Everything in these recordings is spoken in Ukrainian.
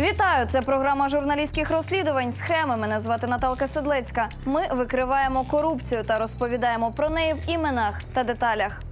Вітаю! Це програма журналістських розслідувань. Схеми. Мене звати Наталка Седлецька. Ми викриваємо корупцію та розповідаємо про неї в іменах та деталях.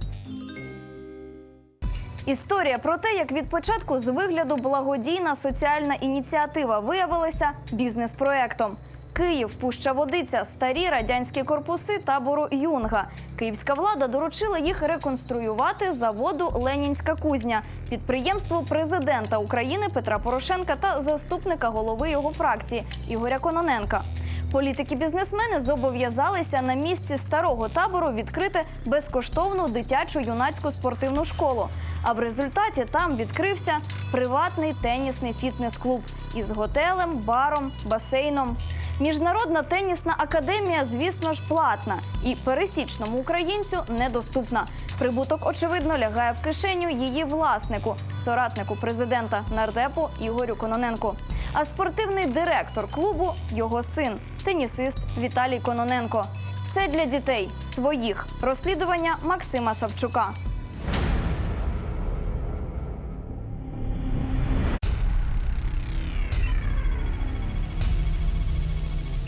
Історія про те, як від початку з вигляду благодійна соціальна ініціатива виявилася бізнес-проектом. Київ, Пуща Водиця, старі радянські корпуси табору Юнга. Київська влада доручила їх реконструювати заводу Ленінська кузня, підприємству президента України Петра Порошенка та заступника голови його фракції Ігоря Кононенка. Політики-бізнесмени зобов'язалися на місці старого табору відкрити безкоштовну дитячу юнацьку спортивну школу. А в результаті там відкрився приватний тенісний фітнес-клуб із готелем, баром, басейном. Міжнародна тенісна академія, звісно ж, платна і пересічному українцю недоступна. Прибуток, очевидно, лягає в кишеню її власнику, соратнику президента нардепу Ігорю Кононенку. А спортивний директор клубу його син, тенісист Віталій Кононенко. Все для дітей своїх розслідування Максима Савчука.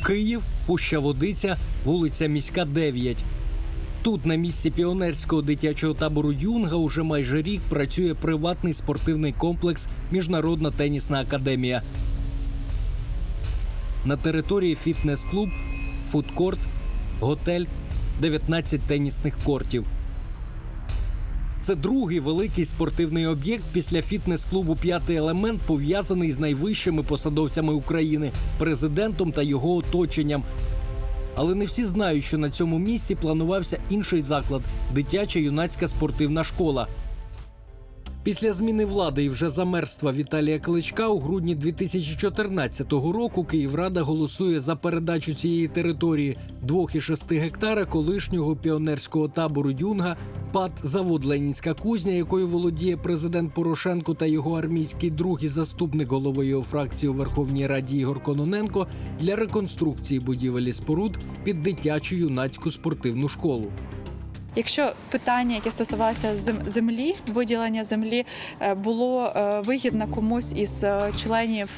Київ, Пуща Водиця, вулиця Міська, 9. Тут, на місці піонерського дитячого табору Юнга, уже майже рік працює приватний спортивний комплекс Міжнародна тенісна академія. На території фітнес-клуб, фудкорт, готель, 19 тенісних кортів. Це другий великий спортивний об'єкт після фітнес-клубу П'ятий елемент пов'язаний з найвищими посадовцями України, президентом та його оточенням. Але не всі знають, що на цьому місці планувався інший заклад дитяча юнацька спортивна школа. Після зміни влади і вже замерства Віталія Кличка у грудні 2014 року Київрада голосує за передачу цієї території 2,6 гектара колишнього піонерського табору Юнга ПАД завод Ленінська кузня, якою володіє президент Порошенко та його армійський друг і заступник голови його фракції у Верховній Раді Ігор Кононенко для реконструкції будівель і споруд під дитячу юнацьку спортивну школу. Якщо питання, яке стосувалося землі, виділення землі, е, було е, вигідно комусь із е, членів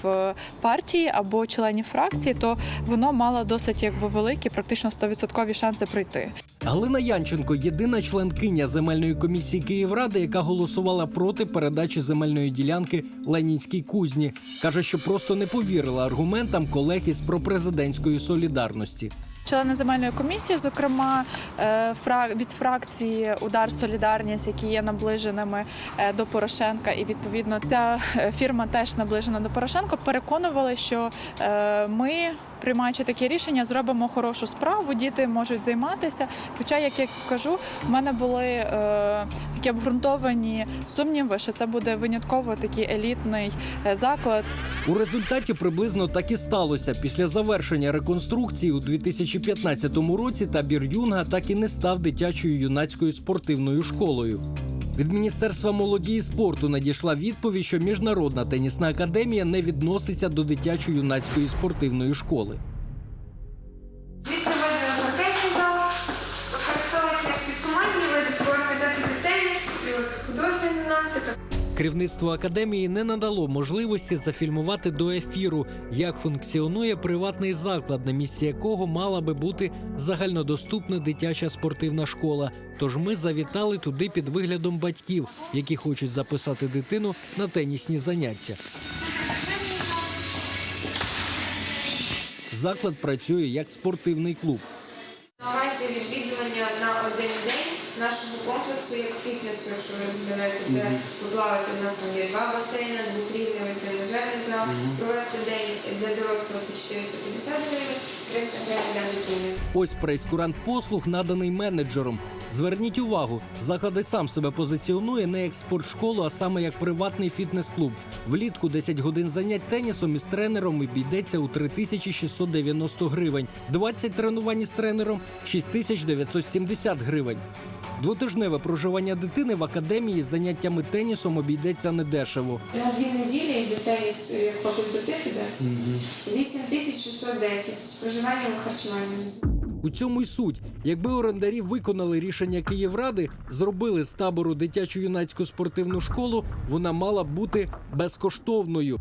партії або членів фракції, то воно мало досить якби великі, практично 100% шанси пройти. Галина Янченко єдина членкиня земельної комісії Київради, яка голосувала проти передачі земельної ділянки Ленінській кузні. каже, що просто не повірила аргументам колег із пропрезидентської солідарності. Члени земельної комісії, зокрема е, від фракції Удар Солідарність, які є наближеними е, до Порошенка, і відповідно ця е, фірма теж наближена до Порошенка, переконували, що ми, приймаючи таке рішення, зробимо хорошу справу, діти можуть займатися. Хоча, як я кажу, в мене були такі обґрунтовані сумніви, що це буде винятково такий елітний заклад, У результаті приблизно так і сталося. Після завершення реконструкції у 2015 році табір Юнга так і не став дитячою юнацькою спортивною школою. Від Міністерства молоді і спорту надійшла відповідь, що міжнародна тенісна академія не відноситься до дитячо-юнацької спортивної школи. Керівництво академії не надало можливості зафільмувати до ефіру, як функціонує приватний заклад, на місці якого мала би бути загальнодоступна дитяча спортивна школа. Тож ми завітали туди під виглядом батьків, які хочуть записати дитину на тенісні заняття. Заклад працює як спортивний клуб. Наразі відвідування на один день нашого комплексу як фітнесу, якщо ви розглядаєте це, поплавати. У нас там є два басейни, двокрівневий тренажерний зал. Провести день для дорослого це 450 гривень, 300 гривень для дитини. Ось прейскурант послуг наданий менеджером. Зверніть увагу, заклад сам себе позиціонує не як спортшколу, а саме як приватний фітнес-клуб. Влітку 10 годин занять тенісом із тренером обійдеться у 3690 гривень. 20 тренувань із тренером 6970 гривень. Двотижневе проживання дитини в академії з заняттями тенісом обійдеться недешево. На дві неділі йде теніс як факультатив іде 8610 з проживанням і харчуванням. У цьому й суть. Якби орендарі виконали рішення Київради, зробили з табору дитячу юнацьку спортивну школу, вона мала б бути безкоштовною.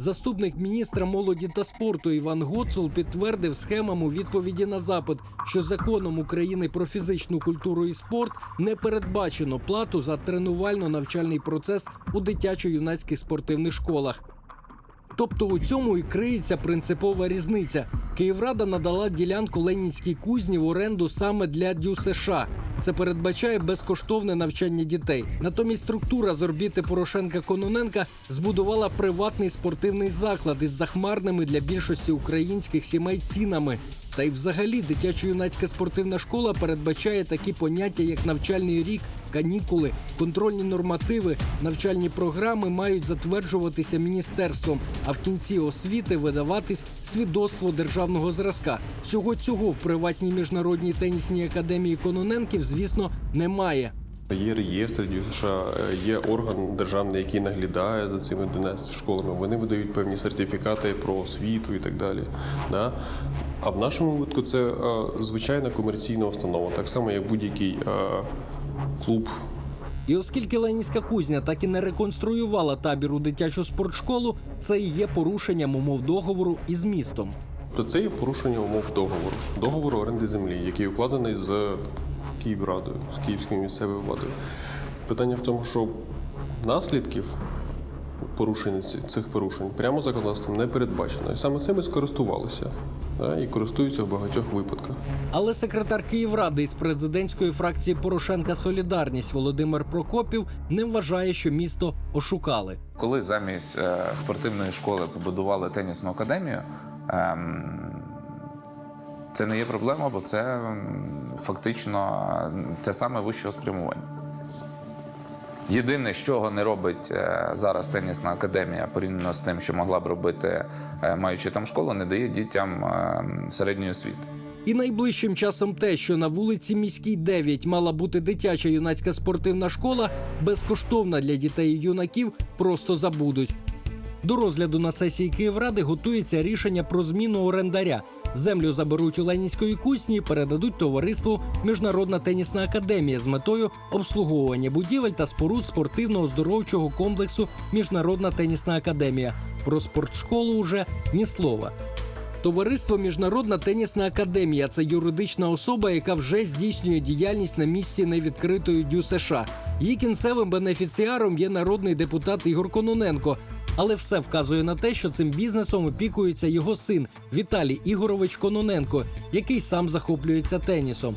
Заступник міністра молоді та спорту Іван Гоцул підтвердив схемам у відповіді на запит, що законом України про фізичну культуру і спорт не передбачено плату за тренувально-навчальний процес у дитячо-юнацьких спортивних школах. Тобто у цьому і криється принципова різниця. Київрада надала ділянку Ленінській кузні в оренду саме для Дю США. Це передбачає безкоштовне навчання дітей. Натомість структура з орбіти Порошенка Кононенка збудувала приватний спортивний заклад із захмарними для більшості українських сімей цінами. Та й взагалі дитячо-юнацька спортивна школа передбачає такі поняття, як навчальний рік, канікули, контрольні нормативи, навчальні програми мають затверджуватися міністерством, а в кінці освіти видаватись свідоцтво державного зразка. Всього цього в приватній міжнародній тенісній академії Кононенків, звісно, немає. Є реєстр США, є орган державний, який наглядає за цими 11 школами. Вони видають певні сертифікати про освіту і так далі. Да? А в нашому випадку це е, звичайна комерційна установа, так само як будь-який е, клуб І оскільки Ленінська кузня так і не реконструювала табір у дитячу спортшколу, це і є порушенням умов договору із містом. то це є порушення умов договору, договору оренди землі, який укладений з Київрадою, з київською місцевою владою. Питання в тому, що наслідків порушень цих порушень прямо законодавством не передбачено. І саме цим і скористувалися да, і користуються в багатьох випадках. Але секретар Київради із президентської фракції Порошенка Солідарність Володимир Прокопів не вважає, що місто ошукали. Коли замість е, спортивної школи побудували тенісну академію, ем, це не є проблема, бо це фактично те саме вищого спрямування. Єдине, що не робить е, зараз тенісна академія порівняно з тим, що могла б робити, е, маючи там школу, не дає дітям е, середньої освіти. І найближчим часом те, що на вулиці Міській 9 мала бути дитяча юнацька спортивна школа, безкоштовна для дітей і юнаків, просто забудуть. До розгляду на сесії Київради готується рішення про зміну орендаря. Землю заберуть у Ленінської кузні і передадуть товариству Міжнародна тенісна академія з метою обслуговування будівель та споруд спортивно-оздоровчого комплексу Міжнародна тенісна академія. Про спортшколу уже ні слова. Товариство Міжнародна тенісна академія це юридична особа, яка вже здійснює діяльність на місці невідкритої дю США. Її кінцевим бенефіціаром є народний депутат Ігор Кононенко. Але все вказує на те, що цим бізнесом опікується його син Віталій Ігорович Кононенко, який сам захоплюється тенісом.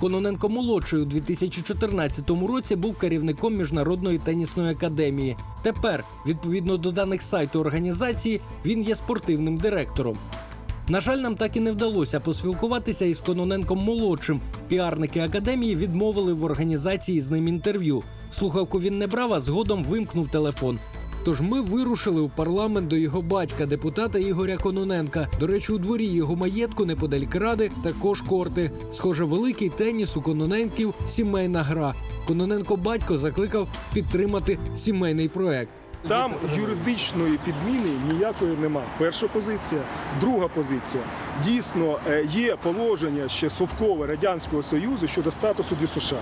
Кононенко молодший у 2014 році був керівником міжнародної тенісної академії. Тепер, відповідно до даних сайту організації, він є спортивним директором. На жаль, нам так і не вдалося поспілкуватися із Кононенком молодшим. Піарники академії відмовили в організації з ним інтерв'ю. Слухавку він не брав, а згодом вимкнув телефон. Тож ми вирушили у парламент до його батька, депутата Ігоря Кононенка. До речі, у дворі його маєтку неподалік ради також корти. Схоже, великий теніс у Кононенків сімейна гра. Кононенко батько закликав підтримати сімейний проект. Там юридичної підміни ніякої нема. Перша позиція, друга позиція. Дійсно е, є положення ще совкове радянського союзу щодо статусу ДЮСШ.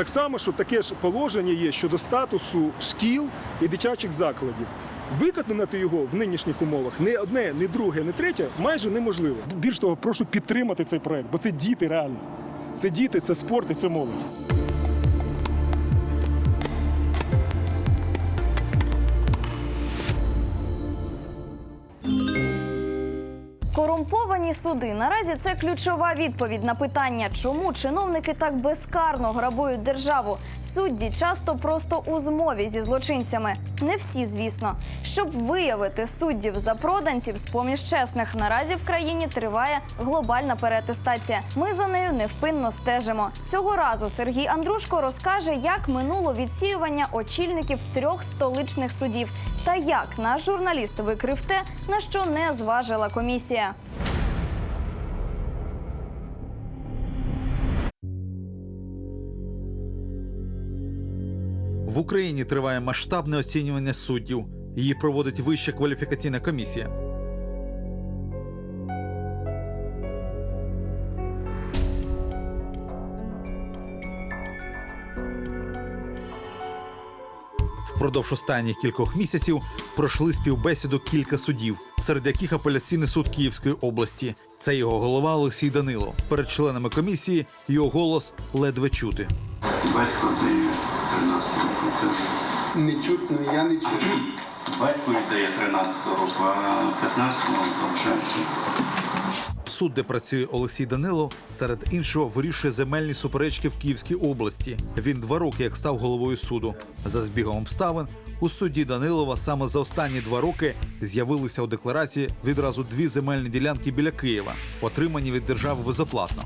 Так само, що таке ж положення є щодо статусу шкіл і дитячих закладів. Виконати його в нинішніх умовах не одне, не друге, не третє майже неможливо. Більш того, прошу підтримати цей проект, бо це діти реально. Це діти, це спорт і це молодь. Корумповані суди наразі це ключова відповідь на питання, чому чиновники так безкарно грабують державу. Судді часто просто у змові зі злочинцями. Не всі, звісно. Щоб виявити суддів запроданців з поміж чесних, наразі в країні триває глобальна переатестація. Ми за нею невпинно стежимо. Цього разу Сергій Андрушко розкаже, як минуло відсіювання очільників трьох столичних судів та як наш журналіст викрив те, на що не зважила комісія. В Україні триває масштабне оцінювання суддів. Її проводить Вища кваліфікаційна комісія. Впродовж останніх кількох місяців пройшли співбесіду кілька судів, серед яких апеляційний суд Київської області. Це його голова Олексій Данило. Перед членами комісії його голос ледве чути. Батько дає 13 року. Це Не чутно, я не чую. батько віддає 13 року, а 15 року залишається. Суд, де працює Олексій Данило, серед іншого вирішує земельні суперечки в Київській області. Він два роки як став головою суду. За збігом обставин у суді Данилова саме за останні два роки з'явилися у декларації відразу дві земельні ділянки біля Києва, отримані від держави безоплатно.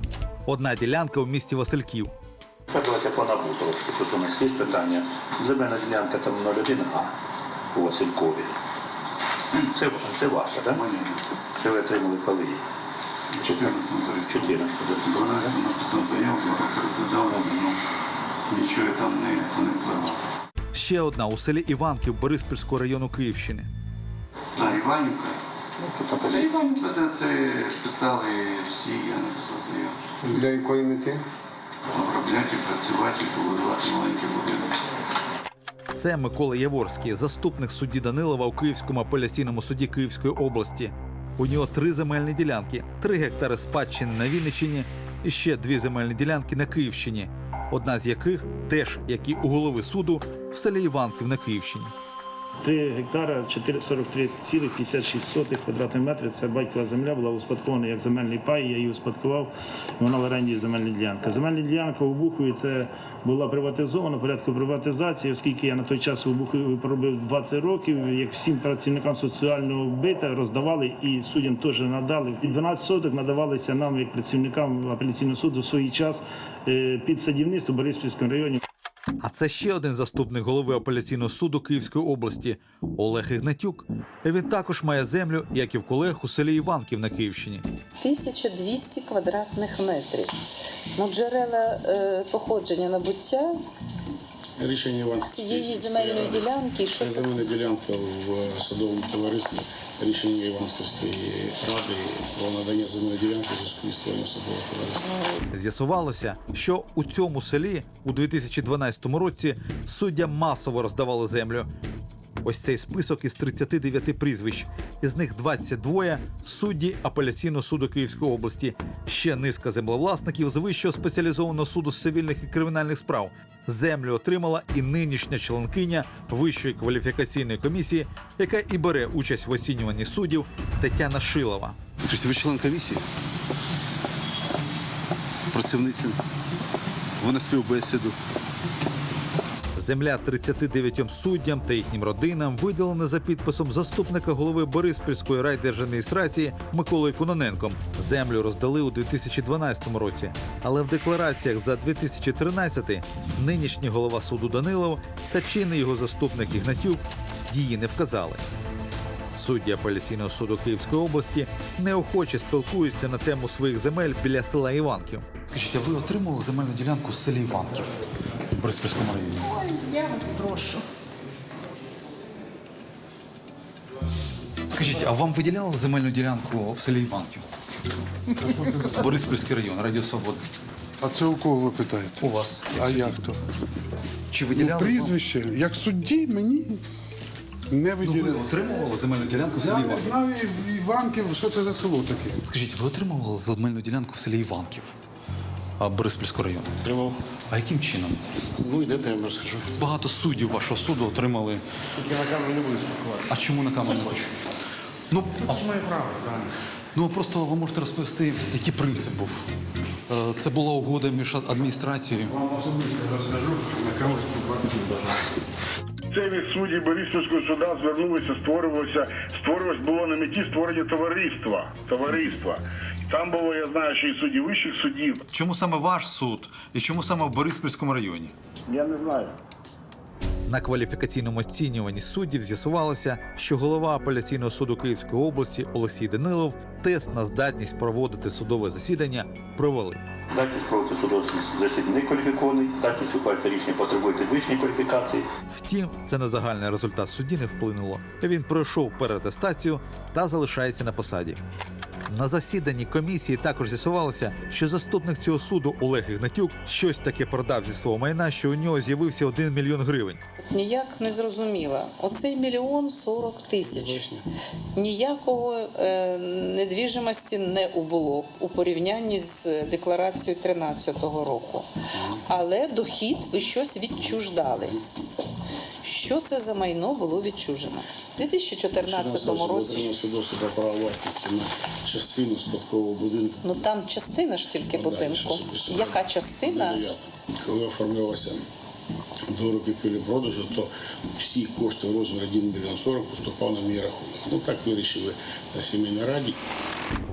Одна ділянка у місті Васильків, Давайте по набу трошки. Тут у нас є питання. Земельна ділянка там 01 А у Василькові. Це, це ваша, так? Моє. Це ви отримали коли? 14 зареєстровано. 14. 12 написав заяву, роки розглядалося, ну нічого там не, не впливало. ще одна у селі Іванків Бориспільського району Київщини. А Іванівка? Ну, Це Іванівка, де це писали всі, я написав заяву. Для якої мети? Обробляти, працювати, побудувати маленький будинок. Це Микола Яворський, заступник судді Данилова у Київському апеляційному суді Київської області. У нього три земельні ділянки: три гектари спадщини на Вінниччині і ще дві земельні ділянки на Київщині. Одна з яких теж, як і у голови суду, в селі Іванків на Київщині. 3 гектара 43,56 квадратних метрів. Це батькова земля була успадкована як земельний пай. Я її успадкував. Вона в оренді земельна ділянка. Земельна ділянка у Бухові це була приватизована порядку приватизації, оскільки я на той час у Бухові пробив 20 років. Як всім працівникам соціального бита роздавали і суддям теж надали. І 12 соток надавалися нам як працівникам апеляційного суду в свій час е, під садівництво в Бориспільському районі. А це ще один заступник голови апеляційного суду Київської області Олег Ігнатюк. Він також має землю, як і в колег у селі Іванків на Київщині. 1200 квадратних метрів. Ну, джерела е, походження набуття Рішення Іванської цієї земельної ділянки. Що Це це? земельна ділянка в садовому товаристві. Рішення Іванської ради про надання земельної ділянки в зв'язку із створенням садового товариства. З'ясувалося, що у цьому селі у 2012 році суддям масово роздавали землю. Ось цей список із 39 прізвищ. Із них 22 судді апеляційного суду Київської області. Ще низка землевласників з вищого спеціалізованого суду з цивільних і кримінальних справ. Землю отримала і нинішня членкиня Вищої кваліфікаційної комісії, яка і бере участь в оцінюванні суддів Тетяна Шилова. Ви член комісії? Працівниця. Ви на співбесіду. Земля 39 суддям та їхнім родинам виділена за підписом заступника голови Бориспільської райдержадміністрації Миколою Кононенком. Землю роздали у 2012 році, але в деклараціях за 2013 нинішній голова суду Данилов та чинний його заступник Ігнатюк її не вказали. Судді апеляційного суду Київської області неохоче спілкуються на тему своїх земель біля села Іванків. Скажіть, а ви отримали земельну ділянку в селі Іванків Бориспільському районі? Ой, Я вас прошу. Скажіть, а вам виділяли земельну ділянку в селі Іванків? Бориспільський район, Радіо Свобода. А це у кого ви питаєте? У вас. А як то? Чи виділяли? вам? Прізвище, як судді мені не Ну, ви виділяли. отримували земельну ділянку в селі Я не Іванків? знаю в Іванків, що це за село таке. Скажіть, ви отримували земельну ділянку в селі Іванків а, Бориспільського району? Тримав. А яким чином? Ну, йдете, я вам розкажу. Багато суддів вашого суду отримали. Я на камеру не буду спілкуватися. А чому на камеру не хочу? Ну, а, Це моє право, правильно. ну просто ви можете розповісти, який принцип був. Е, Це була угода між адміністрацією. Вам особисто розкажу, на камеру спілкуватися не бажаю. Це від судді Бориспільського суда звернулися, створювалося, створювалось було на меті створення товариства. Товариства. Там було, я знаю, що і судді вищих судів. Чому саме ваш суд і чому саме в Бориспільському районі? Я не знаю. На кваліфікаційному оцінюванні суддів з'ясувалося, що голова апеляційного суду Київської області Олексій Данилов тест на здатність проводити судове засідання провели. Здатність проводити судове засідання не кваліфікований, здатність ухвалити рішення потребує підвищення кваліфікації. Втім, це на загальний результат судді не вплинуло. Він пройшов переатестацію та залишається на посаді. На засіданні комісії також з'ясувалося, що заступник цього суду Олег Ігнатюк щось таке продав зі свого майна, що у нього з'явився 1 мільйон гривень. Ніяк не зрозуміла. Оцей мільйон сорок тисяч. Ніякого е, недвіжимості не убуло у порівнянні з декларацією 13-го року. Але дохід ви щось відчуждали. Що це за майно було відчужено? У 2014 році. Свідоцтво про право власності на частину спадкового будинку. Ну там частина ж тільки Ну, будинку. щас. Яка частина? Коли оформлялося до роки продажу, то всі кошти в розмірі 1 мільйон 40 поступав на мій рахунок. Ну так вирішили на сімейній раді.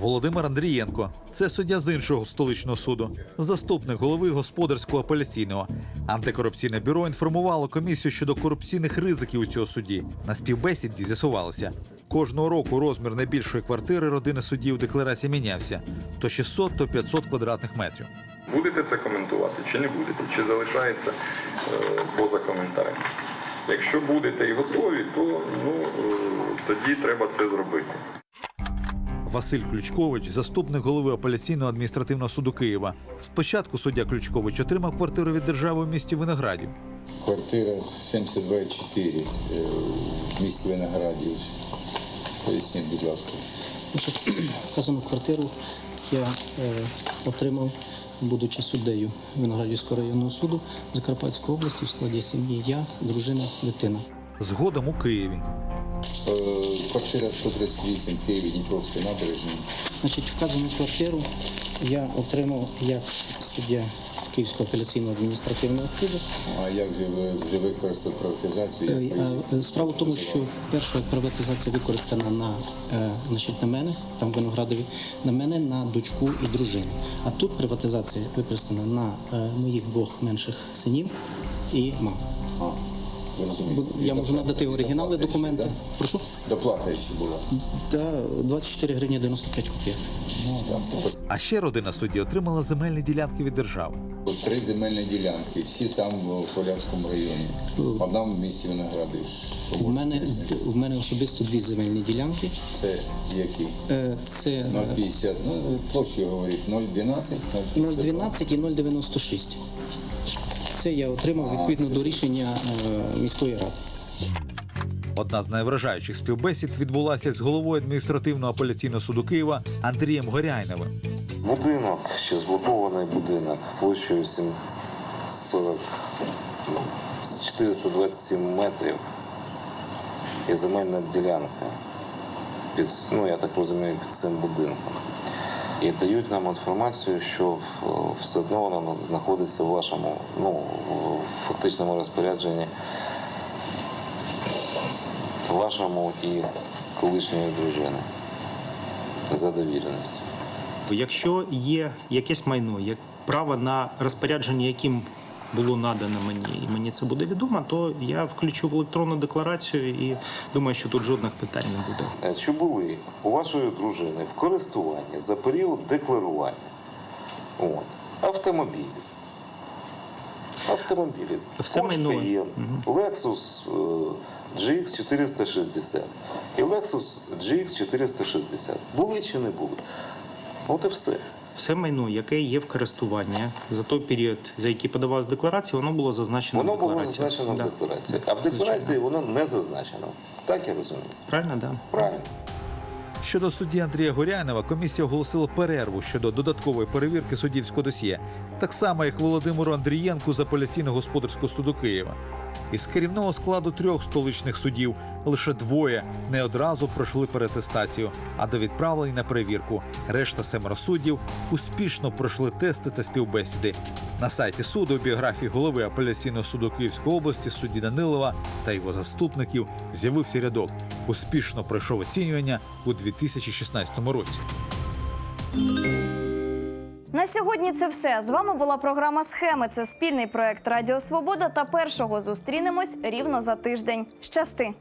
Володимир Андрієнко це суддя з іншого столичного суду, заступник голови господарського апеляційного. Антикорупційне бюро інформувало комісію щодо корупційних ризиків у цього судді. На співбесіді з'ясувалося. Кожного року розмір найбільшої квартири родини судді у декларації мінявся то 600, то 500 квадратних метрів. Будете це коментувати чи не будете, чи залишається е, поза коментарем. Якщо будете і готові, то ну, е, тоді треба це зробити. Василь Ключкович, заступник голови апеляційного адміністративного суду Києва. Спочатку суддя Ключкович отримав квартиру від держави у місті Виноградів. Квартира 72,4 е, в місті Виноградів. Поясніть, будь ласка. Вказану квартиру я е, отримав, будучи суддею Виноградівського районного суду Закарпатської області в складі сім'ї я, дружина, дитина. Згодом у Києві. Е, Квартира 138 Києві, Дніпровської набережної. Значить, вказану квартиру я отримав як суддя Київського апеляційного адміністративного суду. А як же ви вже використали приватизацію? Е, Як е, Справа в тому, що перша приватизація використана на, е, значить, на мене, там в Виноградові, на мене, на дочку і дружину. А тут приватизація використана на е, моїх двох менших синів і маму. Я можу надати оригінали Доплата ще, документи. да? Прошу. Доплата ще була. Та 24 гривні 95 копійок. Ну, А ще родина судді отримала земельні ділянки від держави. Три земельні ділянки, всі там у Солявському районі. Одна в місті Виноградів. Що У мене, у мене особисто дві земельні ділянки. Це які? Е, Це е, 0,50, ну, площу говорить, 0,12, 0,12 і 0,96. Це я отримав відповідно до рішення е, міської ради. Одна з найвражаючих співбесід відбулася з головою адміністративного апеляційного суду Києва Андрієм Горяйновим. Будинок, ще зблокований будинок площею сім- 40, ну, 427 метрів і земельна ділянка. Під, ну, я так розумію, під цим будинком. І дають нам інформацію, що все одно вона знаходиться в вашому, ну, фактичному розпорядженні вашому і колишньої дружини за довіреністю. Якщо є якесь майно, як право на розпорядження, яким було надано мені, і мені це буде відомо, то я включу в електронну декларацію і думаю, що тут жодних питань не буде. Е, Чи були у вашої дружини в користуванні за період декларування от, автомобілі? Автомобілі. Все. Cayenne, Lexus е, GX 460 і Lexus GX 460. Були чи не були? От і все. Все майно, яке є в користуванні за той період, за який подавалась декларація, воно було зазначено Воно в було зазначено Да. в декларації. А в декларації воно не зазначено. Так я розумію? Правильно, да. Правильно. Щодо судді Андрія Горяйнова, комісія оголосила перерву щодо додаткової перевірки суддівського досьє, так само як Володимиру Андрієнку з апеляційно-господарського суду Києва. Із керівного складу трьох столичних судів лише двоє не одразу пройшли перетестацію, а до відправлень на перевірку. Решта семеро суддів успішно пройшли тести та співбесіди. На сайті суду біографії голови апеляційного суду Київської області судді Данилова та його заступників з'явився рядок. Успішно пройшов оцінювання у 2016 році. На сьогодні це все. З вами була програма Схеми. Це спільний проект Радіо Свобода та першого зустрінемось рівно за тиждень. Щасти!